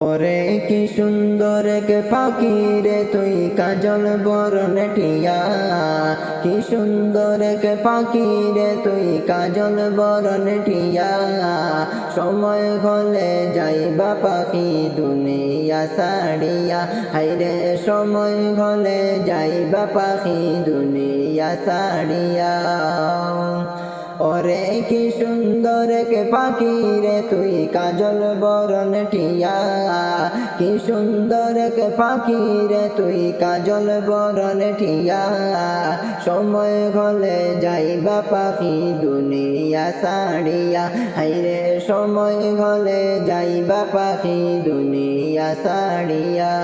ওরে কি সুন্দর কে পাখি রে, তুই কাজল বরণ টিয়া। কি সুন্দর কে পাখি রে, তুই কাজল বরণ টিয়া। সময় হলে যাইবা পাখি দুনিয়া সাড়িয়া হাইরে সময় হলে যাইবা পাখি দুনিয়া সাড়িয়া ওরে কি সুন্দর, কে পাখি রে তুই? কাজল বরণ টিয়া কি সুন্দর, কে পাখি রে তুই? কাজল বরণ টিয়া সময় হলে যাইবা পাখি দুনিয়া সাড়িয়া হাইরে, সময় হলে যাইবা পাখি দুনিয়া সাড়িয়া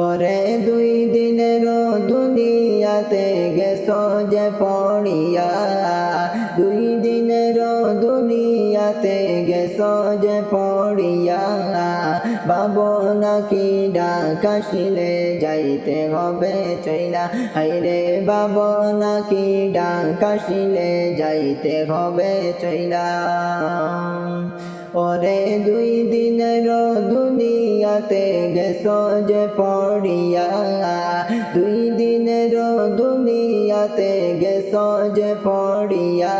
ওরে দুই দিনের দুনিয়াতে গেছ যে পড়িয়া, দুই দিনের দুনিয়াতে গেছ যে পড়িয়া, বাবু নাকি ডাকাশিলে যাইতে হবে চইলা হাইরে বাবু নাকি ডাকাশিলে যাইতে হবে চইলা ওরে দুই দিনের দুনিয়াতে গেছ যে পড়িয়া, দুই দিনের দুনিয়াতে গেছ যে পড়িয়া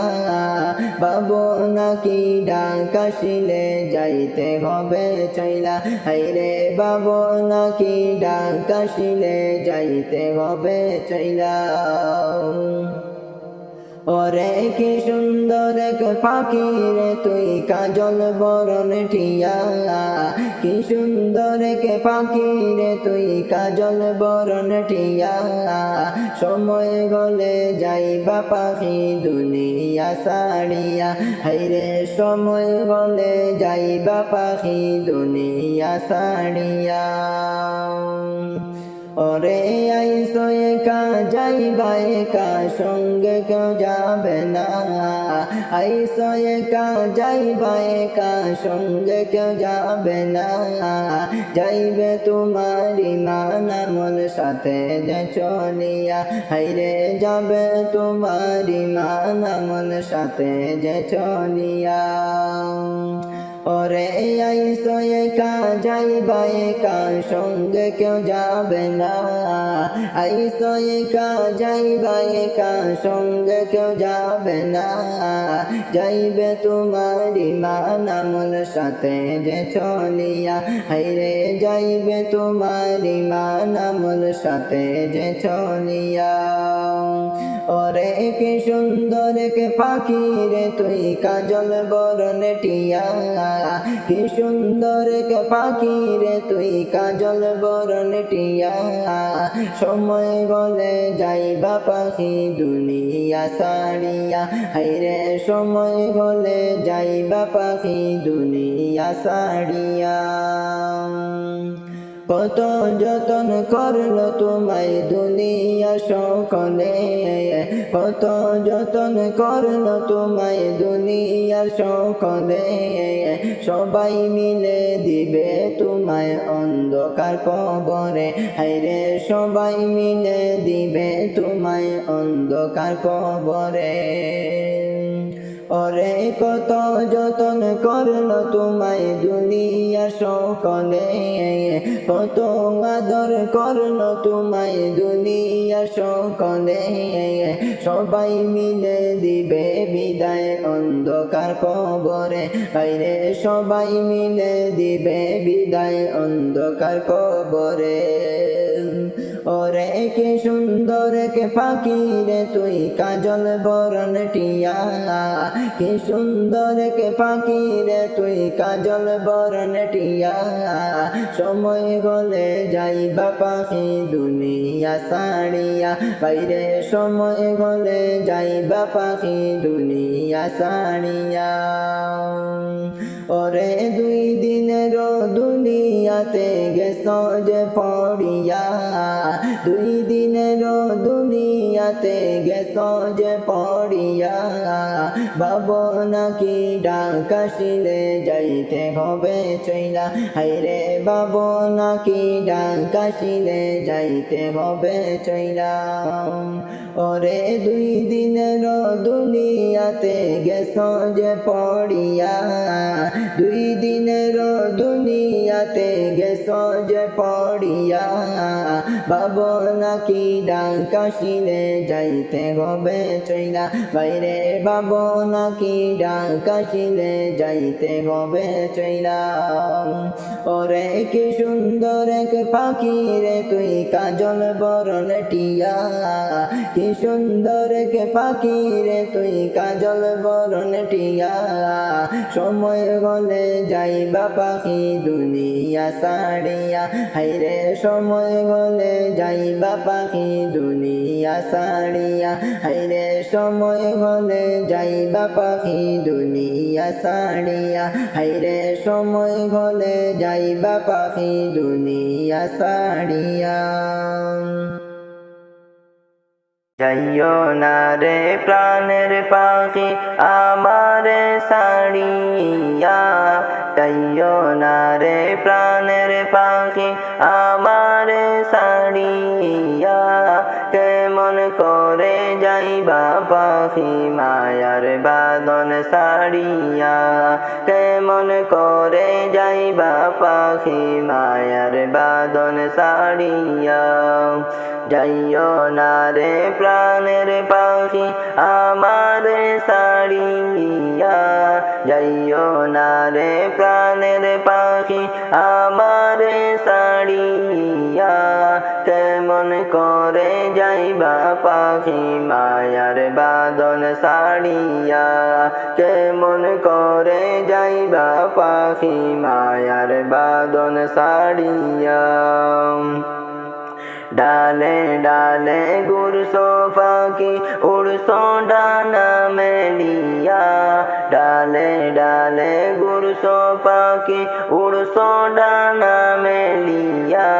বাবু নাকি ডাকাশিলে যাইতে হবে চইলা। হাইরে বাবু নাকি ডাকাশিলে যাইতে হবে চইলা। ওরে কি সুন্দর এক পাখি রে, তুই কাজল বরণ টিয়া কি সুন্দর এক পাখি রে, তুই কাজল বরণ টিয়া সময় গলে যাইবা পাখি দুনিয়া সাড়িয়া হাইরে সময় গলে যাইবা পাখি দুনিয়া সাড়িয়া ওরে আইসো একা যাইবা, একা সঙ্গে কেউ যাবে না। আইসো একা যাইবা, একা সঙ্গে কেউ যাবে না। যাইবে তোমার ইমান আমল সাথে যে চলিয়া, হাইরে যাবে তোমার ইমান আমল সাথে যে চলিয়া। ওরে আইসো একা যাইবা একা সঙ্গে কেউ যাবে না। আইসো একা যাইবা একা সঙ্গে কেউ যাবে না। যাইবে তোমার ইমান আমল সাথে যে চলিয়া, হাইরে যাইবে তোমার ইমান আমল সাথে যে চলিয়া। ওরে কি সুন্দর, কে পাখি রে তুই, কাজল বরণ টিয়া। কি সুন্দর, কে পাখি রে তুই, কাজল বরণ টিয়া। সময় গলে যাইবা পাখি দুনিয়া সাড়িয়া হাইরে সময় গলে যাইবা পাখি দুনিয়া সাড়িয়া কত যতন করল তোমায় দুনিয়া সকলে কত যতন করল তোমায় দুনিয়ার সকলে সবাই মিলে দিবে তোমায় অন্ধকার কবরে। হাইরে সবাই মিলে দিবে তোমায় অন্ধকার কবরে। ওরে কত যতন করল তোমায় দুনিয়া সকলে কত আদর করল তোমায় দুনিয়া সকলে সবাই মিলে দিবে বিদায় অন্ধকার কবরে। বাইরে সবাই মিলে দিবে বিদায় অন্ধকার কবরে। ওরে কি সুন্দর, কে পাখি রে তুই? কাজল বরণ টিয়া কি সুন্দর, কে পাখি রে তুই? কাজল বরণ টিয়া সময় গলে যাইবা পাখি দুনিয়া সাড়িয়া বাইরে সময় গলে যাইবা পাখি দুনিয়া সাড়িয়া ওরে দুই দিনের দুনিয়াতে গেছ যে পড়িয়া। দুই দিনের দুনিয়া দুনিয়াতে গেছ যে পড়িয়া, বাবু নাকি ডাকাশিলে যাইতে হবে চইলা। হাইরে বাবু নাকি ডাকাশিলে যাইতে হবে চইলা। ওরে দুই দিনের দুনিয়াতে গেছ যে পড়িয়া, দুই দিনের দুনিয়াতে গেছ যে পড়িয়া, বাবু নাকি ডাকাশিলে যাইতে হবে চইলা বাইরে বাবু নাকি ডাকাশিলে যাইতে হবে চইলা ওরে কি সুন্দর এক পাখি রে তুই, কাজল বরণ টিয়া। কি সুন্দর এক পাখি রে তুই, কাজল বরণ টিয়া। সময় গলে যাইবা পাখি দুনিয়া সাড়িয়া হাইরে সময় গলে যাইবা পাখি দুনিয়া সাড়িয়া হাইরে সময় গলে যাইবা পাখি দুনিয়া সাড়িয়া হাইরে সময় গলে যাইবা পাখি দুনিয়া সাড়িয়া যাইও না রে প্রাণের পাখি আমারে সাড়িয়া যাইও না রে প্রাণের পাখি আমারে সাড়িয়া পাখি মায়ার বাদন সাড়িয়া কেমন করে যাইবা পাখি মায়ার বাদন সাড়িয়া যাইও না রে প্রাণের পাখি, আমার সাড়িয়া যাইও না রে প্রাণের পাখি, আমার সাড়িয়া কেমন করে যাইবা পাখি, মায়ার বাদন সাড়িয়া কেমন করে যাইবা পাখি, মায়ার বাদন সাড়িয়া ডালে ডালে গুরসো ফাঁকি উড়সো ডানা মেলিয়া। ডালে ডালে গুরসো পাখি উড়সো ডানা মেলিয়া।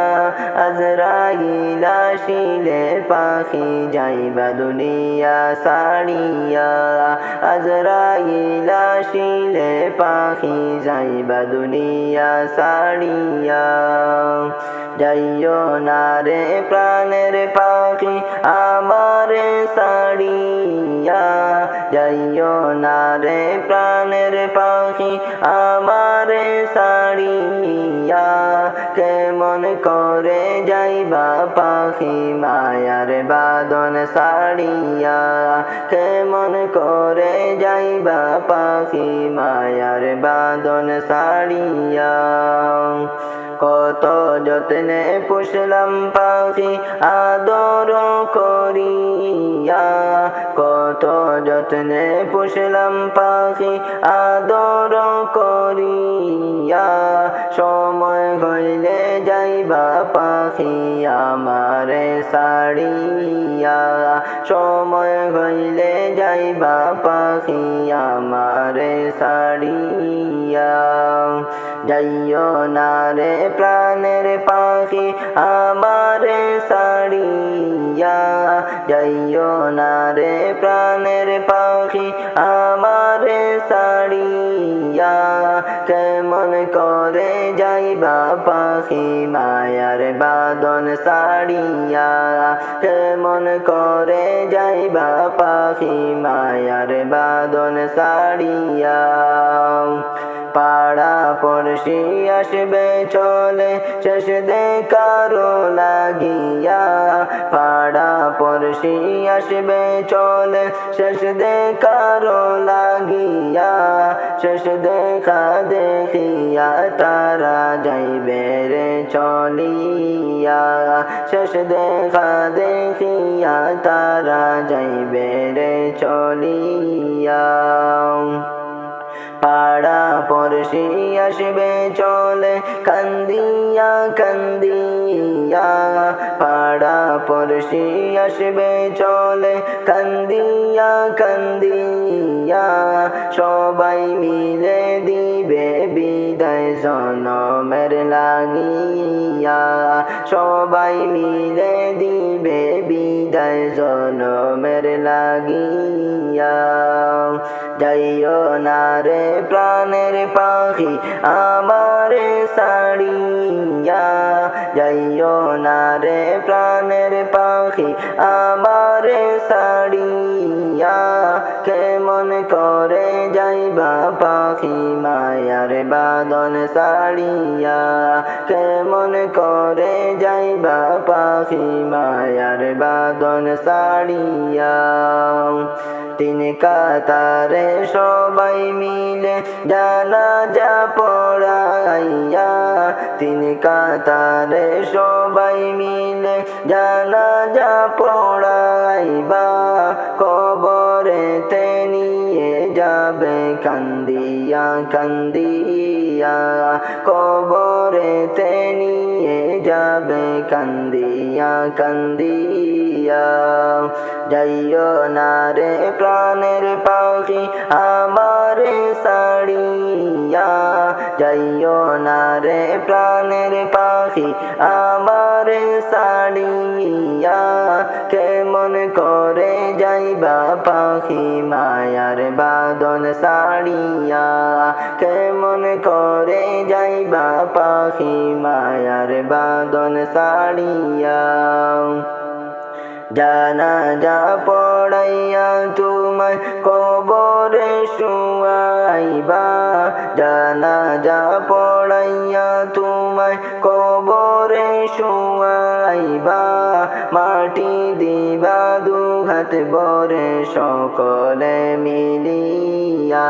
আজরাইলা শিলে পাখি যাইবা দুনিয়া সাড়িয়া আজরাইলা শিলে পাখি যাইবা দুনিয়া সাড়িয়া যাইও না রে প্রাণের পাখি আমারে সাড়িয়া যাইও না রে। প্রাণের পাখি আমারে সাড়িয়া কেমন করে যাইবা পাখি মায়ার বাদন সাড়িয়া কেমন করে যাইবা পাখি মায়ার বাদন সাড়িয়া কত যত্নে পুষলাম পাখি আদর করিয়া, কত যত্নে পুষলাম পাখি আদর করিয়া, সময় হইলে যাইবা পাখি আমারে সাড়িয়া সময় হইলে যাইবা পাখি আমারে সাড়িয়া যাইও না রে প্রাণের পাখি, আমারে সাড়িয়া যাইও না রে প্রাণের পাখি, আমারে সাড়িয়া কেমন করে যাইবা পাখি, মায়ার বাদন সাড়িয়া কেমন করে যাইবা পাখি, মায়ার বাদন সাড়িয়া পাড়া পড়শি আসবে চলে। শেষ দেখারো লাগিয়া পাড়া পড়শি আসবে চলে। শেষ দেখারো লাগিয়া, শেষ দেখা দেখিয়া তারা যাইবে রে চলিয়া। শেষ দেখা দেখিয়া তারা যাইবে রে চলিয়া। পাড়া পড়শি আসবে চলে, কান্দিয়া কান্দিয়া। পাড়া পড়শি আসবে চলে, কান্দিয়া কান্দিয়া। সবাই মিলে দিবে বিদায় জনমের লাগিয়া। সবাই মিলে দিবে বিদায় জনমের লাগিয়া। যাইও না রে প্রাণের পাখি, আমার সাড়িয়া যাইও না রে প্রাণের পাখি, আমার সাড়িয়া কেমন করে যাইবা পাখি মায়ার বাদন সাড়িয়া কেমন করে যাইবা পাখি মায়ার বাদন সাড়িয়া তিন কাতারে সবাই মিলে জানা যা পড়াইয়া। তিন কাতারে সবাই মিলে জানা যা পড়াইবা। কবরেতে নিয়ে যাবে কান্দিয়া কান্দিয়া, কবরেতে নিয়ে যাবে কান্দিয়া কান্দিয়া। যাইও না রে প্রাণের পাখি আমার সাড়িয়া যাইও না রে প্রাণের পাখি, আমার সাড়িয়া কেমন করে যাইবা পাখি, মায়ার বাদন সাড়িয়া কেমন করে যাইবা পাখি, মায়ার বাদন সাড়িয়া জানা যা পড়াইয়া তোমায় কবরে শুয়াইবা। জানা যা পড়াইয়া তোমায় কবরে শুয়াইবা। মাটি দিবা, দুহাত বরে সকলে মিলিয়া।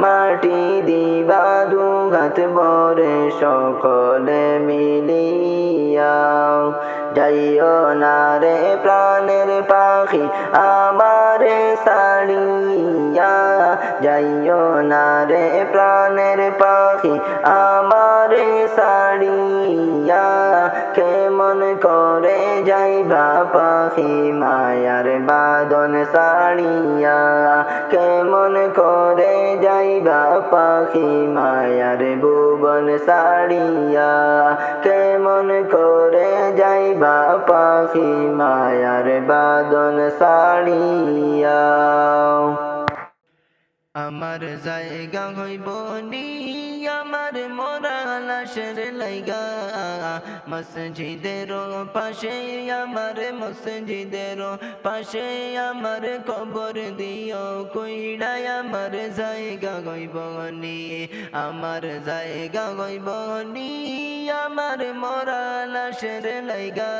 মাটি দিবা, দুহাত বরে সকলে মিলিয়া। যাইও না রে প্রাণের পাখি আমার সাড়িয়া যাইও না রে প্রাণের পাখি। আমার সাড়িয়া কেমন করে যাইবা পাখি? মায়ার বাদন সাড়িয়া কেমন করে যাইবা পাখি? মায়ার ভুবন সাড়িয়া কেমন করে যাইবা পাখি? মায়ার বাদন সাড়িয়া আমার জায়গা হইব নি, আমার মোরা লাশের লাইগা। মসজিদের পাশে, আমার মসজিদের পাশে, আমার কবর দিও কইড়াই আমার জায়গা হইব নি, আমার জায়গা হইব নি, আমার মোরা লাশের লাইগা।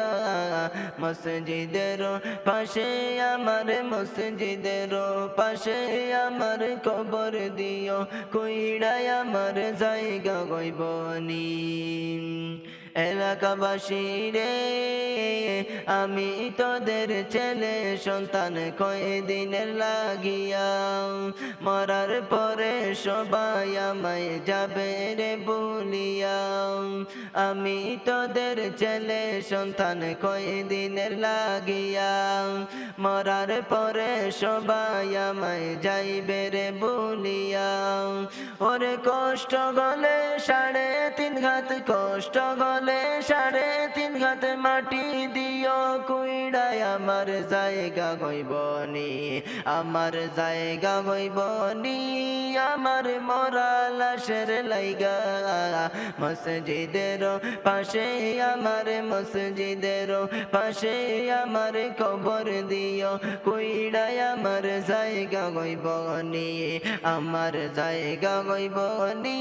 মসজিদের পাশে, আমার মসজিদের পাশে, আমার কবর দিও কইড়ায় আমার জায়গা গইবনি এলাকাবাসী রে, আমি তোদের ছেলে, সন্তান কয়েদিনের লাগিয়া? মরার পরে সবাই আমায় যাবে রে বলিয়া। আমি তোদের ছেলে, সন্তান কয়েদিনের লাগিয়া? মরার পরে সবাই আমায় যাইবে রে বলিয়া। ওরে কষ্ট গলে সাড়ে তিন ঘাত কষ্ট গলে সাড়ে তিন ঘাত মাটি দিও, কুইড়ায় আমার জায়গা গইবনি আমার জায়গা গইবনি আমার মরা লাশের লাইগা মসজিদের পাশে আমার মসজিদের পাশে আমার কবর দিও, কুইড়ায় আমার জায়গা গইবনি আমার জায়গা গইবনি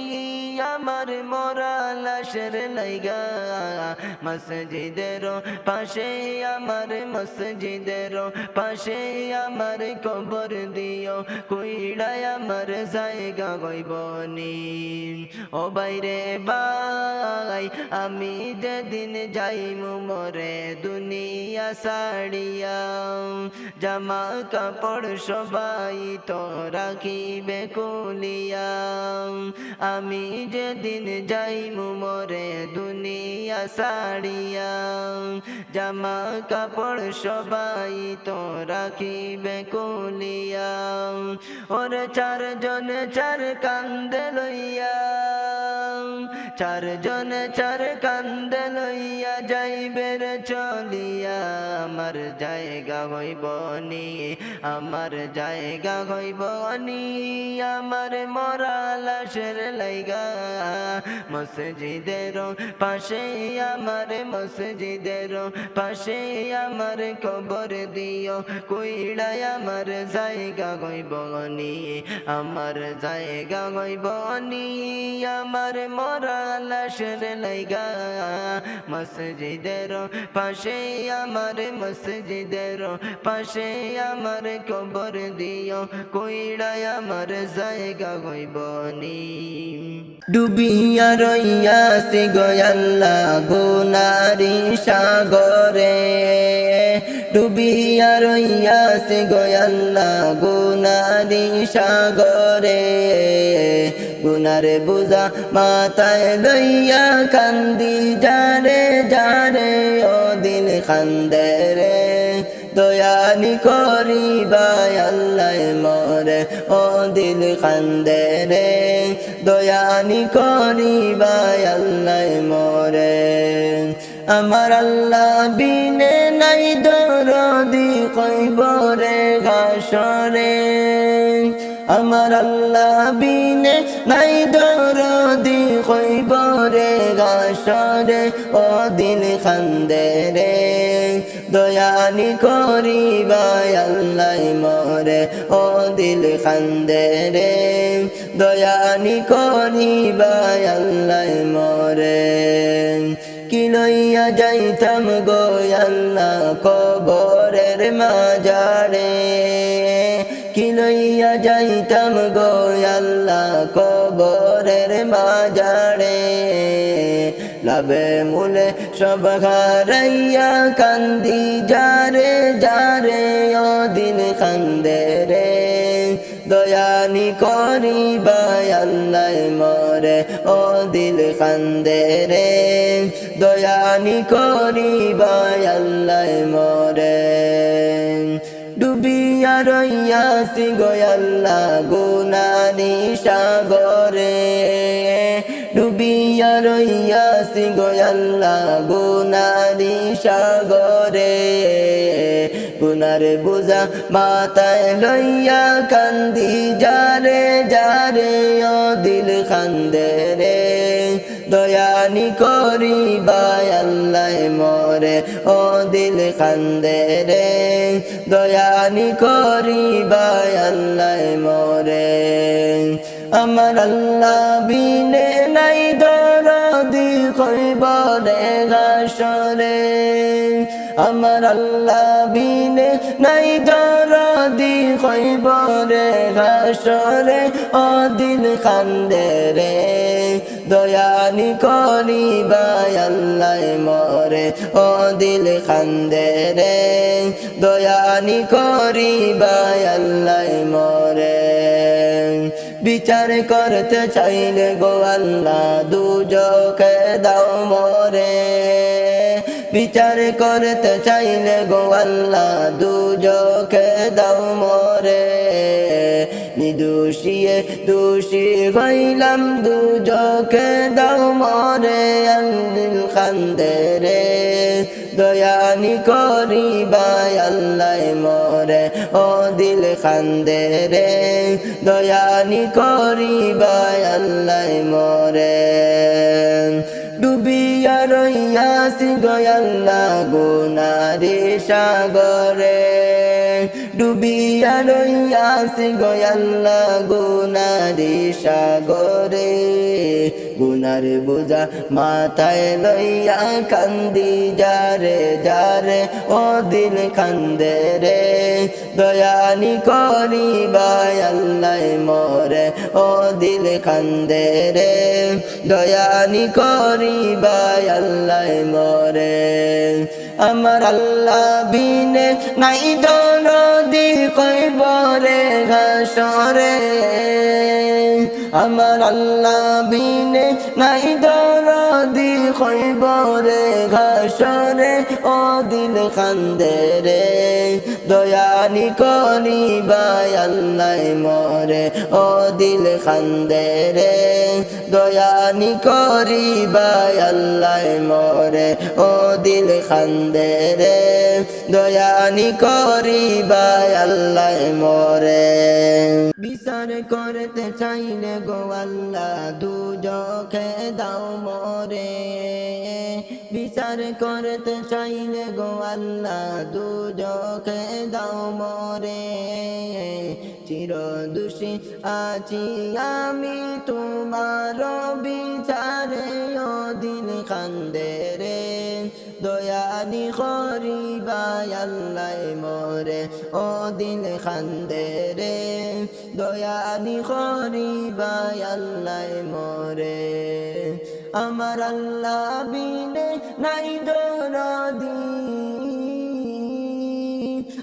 আমার মরা লাশের লাইগা মসজিদের পাশে আমার মসজিদের পাশে আমার কবর দিও, কুইড়ায় আমার জায়গা গইবনি ও বাইরে বাই আমি যেদিন যাইমু মরে দুনিয়া সাড়িয়া। জামা কাপড় সবাই তো রাখিবে কুলিয়া। আমি যেদিন যাইমু মরে দুনিয়া সাড়িয়া জামা কাপড় সবাই তো রাখিবে কুলিয়া। ওর চারজন চার কান্দে লইয়া চারজন চার কান্দে লইয়া যাইবের চলিয়া, আমার জায়গা হইব নি, আমার জায়গা হইব নি, আমার মরা লাশের লাইগা। মসজিদের পাশে আমার, মসজিদের পাশে আমার কবর দিও কুইড়ায় আমার জায়গা হইব নি, আমার জায়গা হইব নি, আমার মরা লাশের লাইগা মসজিদের পাশে আমার মসজিদের পাশে আমার কবর দিও কইড়ায় আমার জায়গা হইব নি ডুবিয়া রইয়াছি গয়াল্লা গুনারি সাগরে ডুবিয়া রইয়াছি গয়াল্লা গুনারি সাগরে। গুনার বুঝা মাথায় লইয়া কান্দি, যারে যারে ও দিন খান্দে রে। দয়ানি করিবাই আল্লাহ মরে ও দিল খান্দে রে। দয়ানি করিবাই আল্লাহ মরে। আমার আল্লাহ বিনে নাই দরদি কইবরে ঘাসরে আমার আল্লাহ বিনে নাই দরদি কইবরে ঘাসরে ও দিন খান্দে রে দয়ানি করিবাই আল্লাহ মরে। ও দিল খান্দে রে দয়ানি করিবাই আল্লাহ মরে। কি লইয়া যাইতাম গো আল্লাহ কবরের মাজারে। কি লইয়া যাইতাম গো আল্লাহ কবরের মাজারে। লাভে মূলে সব হারাইয়া কান্দি যারে যারে ও দিন কান্দে রে। দয়ানি করিবাই আল্লাহ মরে, ও দিল কান্দে রে। দয়ানি করিবাই আল্লাহ মরে। ডুবিয়া রইয়াছি গয়াল্লা গুনানি সাগরে। ডুবিয়া রইয়াছি গয়াল্লা গুনানি সাগরে। গুনার বুঝা মাথায় লইয়া কান্দি, যারে যারে ও দিল খান্দে রে দয়ানি করিবাই আল্লাহ মরে ও দিল খান্দে রে দয়ানি করিবাই আল্লাহ মরে। আমার আল্লাহ বিনে নাই দরদি কইবরে গাসরে আমার আল্লাহ বিনে নাই দরদি কইবরে গাসরে ও দিল খান্দে রে দয়ানি করিবাই আল্লাহ মরে ও দিল খান্দে রে দয়ানি করিবাই আল্লাহ মরে। বিচার করতে চাইলে গো আল্লাহ, দুজকে দাও মরে। বিচার করতে চাইলে গো আল্লাহ দুজকে দাও মরে। নিদুষিয়ে দোষী হইলাম, দুজকে দাও মরে। আল্লিল খান্দে রে দয়ানি করিবাই আল্লাহ মরে। ও দিল খান্দে রে দয়ানি করিবাই আল্লাহ মরে। ডুবিয়া রইয়াছি গয়াল্লা গুনারে সাগরে। ডুবিয়া রইয়াছি গয়াল্লা গুনারে সাগরে। গুনার বোঝা মাথায় লইয়া কান্দি যারে যারে ও দিল কান্দে রে। দয়ানি করিবাই আল্লাহ মরে ও দিল কান্দে রে। দয়ানি করিবাই আল্লাহ মরে। আমার আল্লাহ বিনে নাই দনদি কইবরে ঘাসরে। আমার আল্লাহ বিনে নাই দরদি কইবরে ঘাসরে ও দিল খান্দে রে দয়ানি করি বাই আল্লাহ মরে ও দিল খান্দে রে দয়ানি করি বাই আল্লাহ মরে ও দিল খান্দে রে দয়ানি করি বাই আল্লাহ মরে। বিচার করতে চাইলে গো আল্লাহ, দু দাও মরে। বিচার করতে চাইলে গো আল্লাহ, দু দাও মরে। চির দোষী আছি আমি তোমার বিচারে ও দিন কান্দে রে। দয়ানি করিবাই আল্লাহ মরে, ও দিন খান্দে রে। দয়ানি করিবাই আল্লাহ মরে। আমার আল্লাহ বিনে নাই দরদি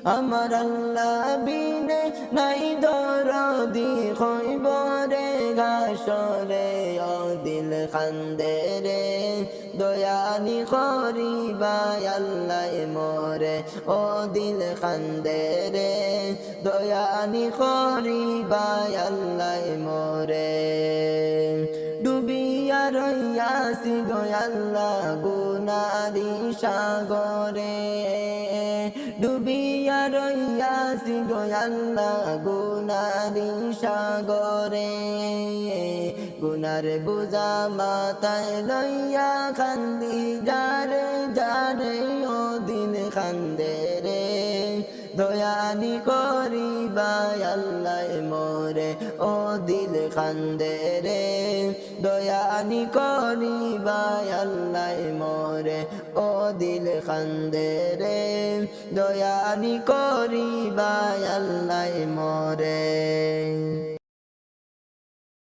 আমার আল্লাহ বিনে নাই দরদি খৈবরে ঘাসরে ও দিল খান্দে রে। দয়ানি করিবাই আল্লাহ মরে, ও দিল খান্দে রে। দয়ানি করিবাই আল্লাহ মরে। ডুবিয়া রইয়াছি গয়াল্লা গুনারি সাগরে। ডুবিয়া রইয়াছি গয়াল্লা গুনারি সাগরে। গুনার বুঝা মাথায় লইয়া খান্দি, যারে যারে ও দিন খান্দে রে। দয়ানি করিবাই আল্লাহ মরে ও দিল খান্দে রে। দয়ানি করিবাই আল্লাহ মরে ও দিল খান্দে রে। দয়ানি করিবাই আল্লাহ মরে।